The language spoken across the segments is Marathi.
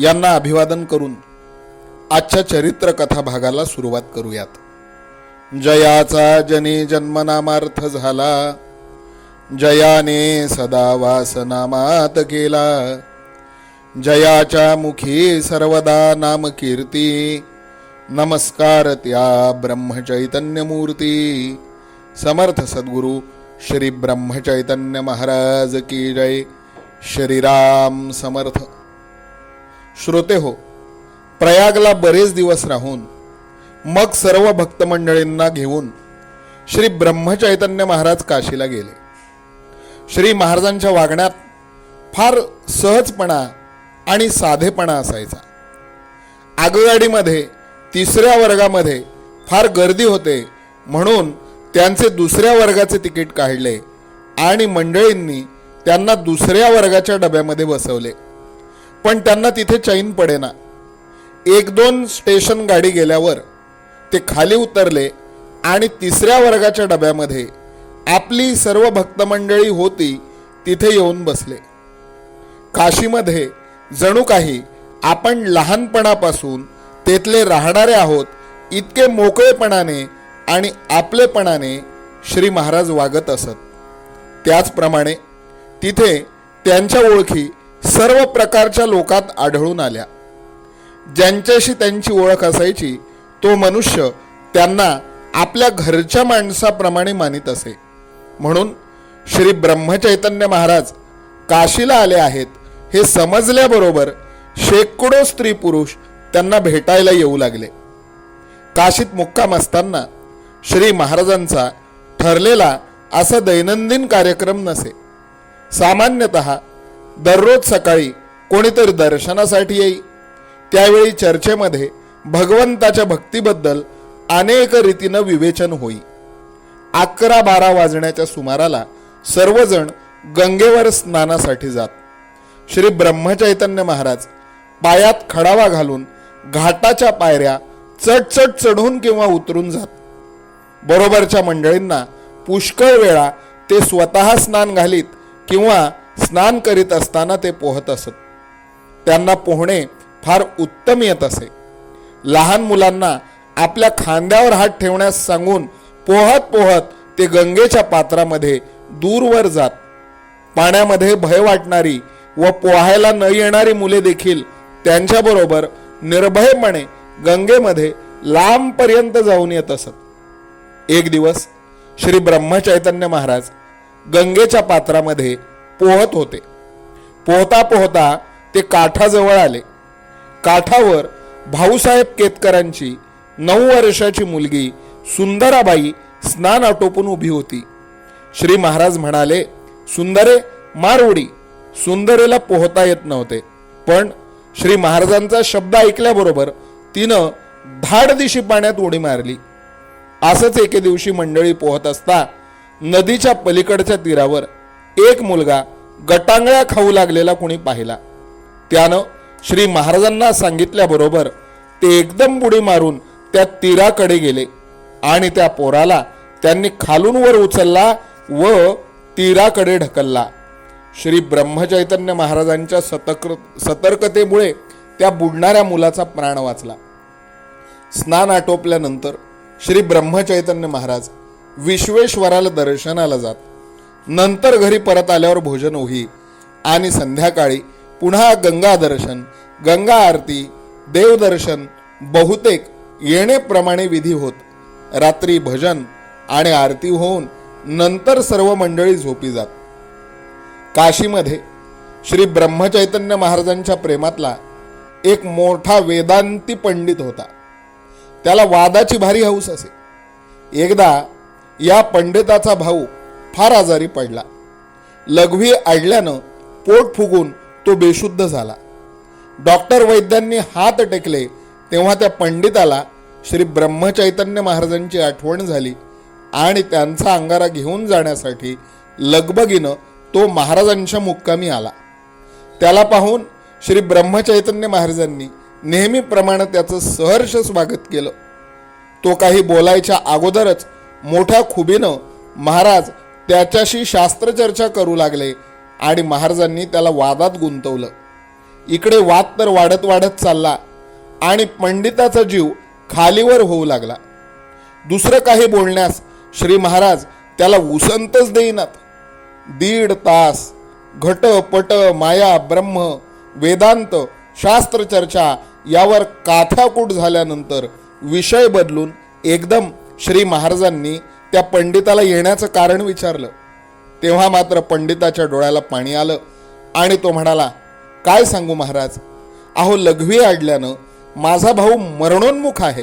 यांना अभिवादन करून आजच्या चरित्र कथा भागाला सुरुवात करूयात. जयाचा जनी जन्मनामार्थ झाला. जयाने सदा वासनामात केला जयाच्या मुखी सर्वदा नाम कीर्ती नमस्कार त्या ब्रह्मचैतन्य मूर्ती समर्थ सद्गुरु श्री ब्रह्मचैतन्य महाराज की जय. श्रीराम समर्थ. श्रोते हो प्रयागला बरेच दिवस राहून मग सर्व भक्तमंडळींना घेऊन श्री ब्रह्मचैतन्य महाराज काशीला गेले. श्री महाराजांच्या वागण्यात फार सहजपणा आणि साधेपणा असायचा. आगगाडीमध्ये तिसऱ्या वर्गामध्ये फार गर्दी होते म्हणून त्यांचे दुसऱ्या वर्गाचे तिकीट काढले आणि मंडळींनी त्यांना दुसऱ्या वर्गाच्या डब्यामध्ये बसवले. पण त्यांना तिथे चैन पडेना. एक दोन स्टेशन गाडी गेल्यावर ते खाली उतरले आणि तिसऱ्या वर्गाच्या डब्यामध्ये आपली सर्व भक्तमंडळी होती तिथे येऊन बसले. काशीमध्ये जणू काही आपण लहानपणापासून तेथले राहणारे आहोत इतके मोकळेपणाने आणि आपलेपणाने श्री महाराज वागत असत. त्याचप्रमाणे तिथे त्यांच्या ओळखी सर्व प्रकारच्या लोकात आढळून आल्या. ज्यांच्याशी त्यांची ओळख असायची तो मनुष्य त्यांना आपल्या घरच्या माणसाप्रमाणे मानित असे. म्हणून श्री ब्रह्मचैतन्य महाराज काशीला आले आहेत हे समजल्याबरोबर शेकडो स्त्री पुरुष त्यांना भेटायला येऊ लागले. काशीत मुक्काम असताना श्री महाराजांचा ठरलेला असा दैनंदिन कार्यक्रम नसे. सामान्यतः दररोज सकाळी कोणीतरी दर्शनासाठी येई. त्यावेळी चर्चेमध्ये भगवंताच्या भक्तीबद्दल अनेक रीतीनं विवेचन होई. अकरा बारा वाजण्याच्या सुमाराला सर्वजण गंगेवर स्नानासाठी जात. श्री ब्रह्मचैतन्य महाराज पायात खडावा घालून घाटाच्या पायऱ्या चटचट चढून किंवा उतरून जात. बरोबरच्या मंडळींना पुष्कळ वेळा ते स्वतः स्नान घालीत किंवा स्नान करीत असताना ते पोहत असत. त्यांना पोहणे फार उत्तम येत असे. लहान मुलांना आपल्या खांद्यावर हात ठेवण्यास सांगून पोहत पोहत ते गंगेच्या पात्रामध्ये दूरवर जात. पाण्यामध्ये भय वाटणारी व पोहायला न येणारी मुले देखील त्यांच्याबरोबर निर्भयपणे गंगेमध्ये लांबपर्यंत जाऊन येत असत. एक दिवस श्री ब्रह्मचैतन्य महाराज गंगेच्या पात्रामध्ये पोहत होते. पोहता पोहता ते काठाजवळ आले. काठावर भाऊसाहेब केतकरांची नऊ वर्षाची मुलगी सुंदराबाई स्नान आटोपून उभी होती. श्री महाराज म्हणाले सुंदरे मार उडी. सुंदरेला पोहता येत नव्हते. पण श्री महाराजांचा शब्द ऐकल्याबरोबर तिनं धाडदिशी पाण्यात उडी मारली. असंच एके दिवशी मंडळी पोहत असता नदीच्या पलीकडच्या तीरावर एक मुलगा गटांगळ्या खाऊ लागलेला कुणी पाहिला? त्यानं श्री महाराजांना सांगितल्याबरोबर ते एकदम बुडी मारून त्या तीराकडे गेले आणि त्या पोराला त्यांनी खालून वर उचलला व तीराकडे ढकलला. श्री ब्रह्मचैतन्य महाराजांच्या सतर्क सतर्कतेमुळे त्या बुडणाऱ्या मुलाचा प्राण वाचला. स्नान आटोपल्यानंतर श्री ब्रह्मचैतन्य महाराज विश्वेश्वराला दर्शनाला जात. नंतर घरी परत आल्यावर भोजन ओही आणि संध्याकाळी पुन्हा गंगा दर्शन गंगा आरती देवदर्शन बहुतेक येणेप्रमाणे विधी होत. रात्री भजन आणि आरती होऊन नंतर सर्व मंडळी झोपी जात. काशीमध्ये श्री ब्रह्मचैतन्य महाराजांच्या प्रेमातला एक मोठा वेदांती पंडित होता. त्याला वादाची भारी हौस असे. एकदा या पंडिताचा भाऊ फार आजारी पडला. लघवी आडल्यानं पोट फुगून तो बेशुद्ध झाला. डॉक्टर वैद्यांनी हात टेकले तेव्हा त्या पंडिताला श्री ब्रह्मचैतन्य महाराजांची आठवण झाली आणि त्यांचा अंगारा घेऊन जाण्यासाठी लगबगीनं तो महाराजांच्या मुक्कामी आला. त्याला पाहून श्री ब्रह्मचैतन्य महाराजांनी नेहमीप्रमाणे त्याचं सहर्ष स्वागत केलं. तो काही बोलायच्या अगोदरच मोठ्या खुबीनं महाराज त्याच्याशी शास्त्रचर्चा करू लागले आणि महाराजांनी त्याला वादात गुंतवलं. इकडे वाद तर वाढत वाढत चालला आणि पंडिताचा जीव खालीवर होऊ लागला. दुसरं काही बोलण्यास श्री महाराज त्याला उसंतच देईनात. दीड तास घट पट माया ब्रह्म वेदांत शास्त्रचर्चा यावर काथाकूट झाल्यानंतर विषय बदलून एकदम श्री महाराजांनी त्या पंडिताला येण्याचं कारण विचारलं. तेव्हा मात्र पंडिताच्या डोळ्याला पाणी आलं आणि तो म्हणाला काय सांगू महाराज? अहो लघवी आडल्यानं माझा भाऊ मरणोन्मुख आहे.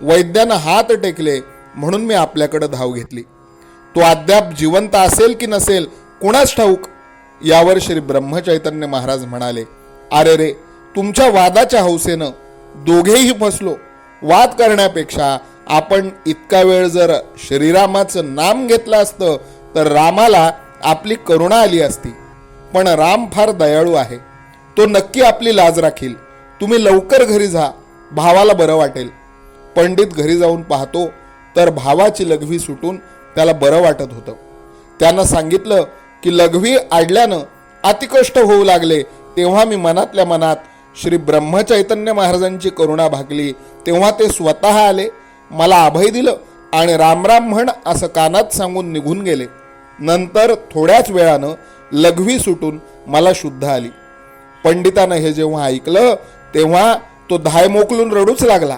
वैद्यानं हात टेकले म्हणून मी आपल्याकडे धाव घेतली. तो अद्याप जिवंत असेल की नसेल कुणाच ठाऊक? यावर श्री ब्रह्मचैतन्य महाराज म्हणाले अरे रे तुमच्या वादाच्या हौसेनं दोघेही फसलो. वाद करण्यापेक्षा आपण इतका वेळ जर श्रीरामाचं नाम घेतलं असतं तर रामाला आपली करुणा आली असती. पण राम फार दयाळू आहे. तो नक्की आपली लाज राखील. तुम्ही लवकर घरी जा. भावाला बरं वाटेल. पंडित घरी जाऊन पाहतो तर भावाची लघवी सुटून त्याला बरं वाटत होतं. त्यानं सांगितलं की लघवी आडल्यानं अतिकष्ट होऊ लागले. तेव्हा मी मनातल्या मनात श्री ब्रह्मचैतन्य महाराजांची करुणा भागली. तेव्हा ते स्वतः आले. मला अभय दिलं आणि रामराम म्हण असं कानात सांगून निघून गेले. नंतर थोड्याच वेळानं लघवी सुटून मला शुद्ध आली. पंडितानं हे जेव्हा ऐकलं तेव्हा तो धाय मोकलून रडूच लागला.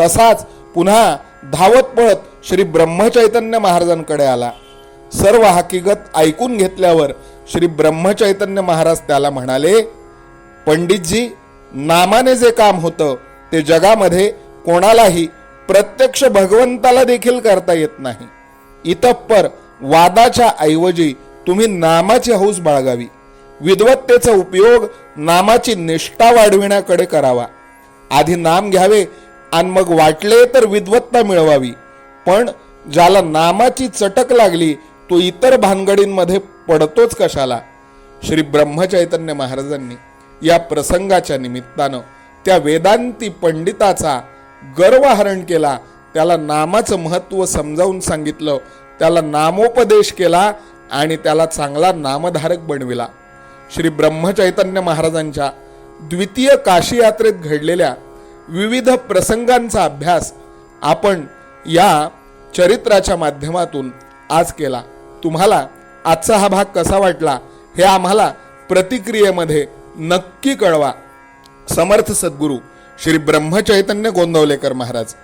तसाच पुन्हा धावत पळत श्री ब्रह्मचैतन्य महाराजांकडे आला. सर्व हकीकत ऐकून घेतल्यावर श्री ब्रह्मचैतन्य महाराज त्याला म्हणाले पंडितजी नामाने जे काम होतं ते जगामध्ये कोणालाही प्रत्यक्ष भगवंताला देखील करता येत नाही. इतपर वादाच्या ऐवजी तुम्ही नामाची हौस बाळगावी. विद्वत्तेचा उपयोग नामाची निष्ठा वाढविण्याकडे करावा. आधी नाम घ्यावे आणि मग वाटले तर विद्वत्ता मिळवावी. पण ज्याला नामाची चटक लागली तो इतर भानगडींमध्ये पडतोच कशाला? श्री ब्रह्मचैतन्य महाराजांनी या प्रसंगाच्या निमित्तानं त्या वेदांती पंडिताचा गर्वहरण केला त्याला नामाचं महत्त्व समजावून सांगितलं त्याला नामोपदेश केला आणि त्याला चांगला नामधारक बनविला. श्री ब्रह्मचैतन्य महाराजांच्या द्वितीय काशी यात्रेत घडलेल्या विविध प्रसंगांचा अभ्यास आपण या चरित्राच्या माध्यमातून आज केला. तुम्हाला आजचा हा भाग कसा वाटला हे आम्हाला प्रतिक्रियेमध्ये नक्की कळवा. समर्थ सद्गुरू श्री ब्रह्मचैतन्य गोंदवलेकर महाराज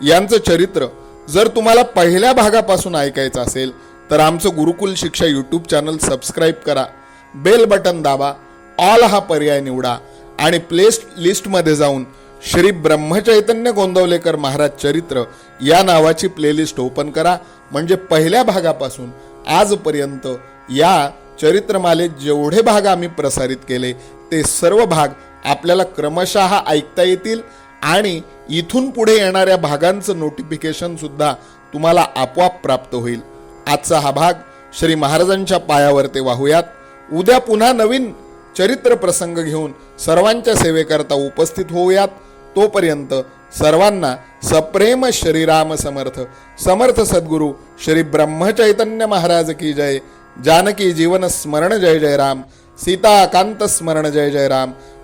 यांचं चरित्र जर तुम्हाला पहिल्या भागापासून ऐकायचं असेल तर आमचं Gurukul Shiksha YouTube channel subscribe करा बेल बटन दाबा ऑल हा पर्याय निवडा आणि प्लेस्ट लिस्टमध्ये जाऊन श्री ब्रह्मचैतन्य गोंदवलेकर महाराज चरित्र या नावाची प्लेलिस्ट ओपन करा. म्हणजे पहिल्या भागापासून आजपर्यंत या चरित्रमालेत जेवढे भाग आम्ही प्रसारित केले ते सर्व भाग आपल्याला क्रमशः ऐकता येतील आणि इथून पुढे येणाऱ्या भागांचं नोटिफिकेशनसुद्धा तुम्हाला आपोआप प्राप्त होईल. आजचा हा भाग श्री महाराजांच्या पायावर ते वाहूयात. उद्या पुन्हा नवीन चरित्र प्रसंग घेऊन सर्वांच्या सेवेकरता उपस्थित होऊयात. तोपर्यंत सर्वांना सप्रेम श्रीराम समर्थ. समर्थ सद्गुरू श्री ब्रह्मचैतन्य महाराज की जय. जानकी जीवन स्मरण जय जय राम. सीताकांत स्मरण जय जय राम.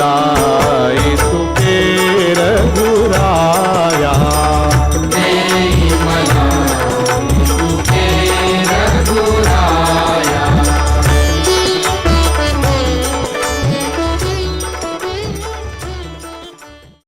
ലാ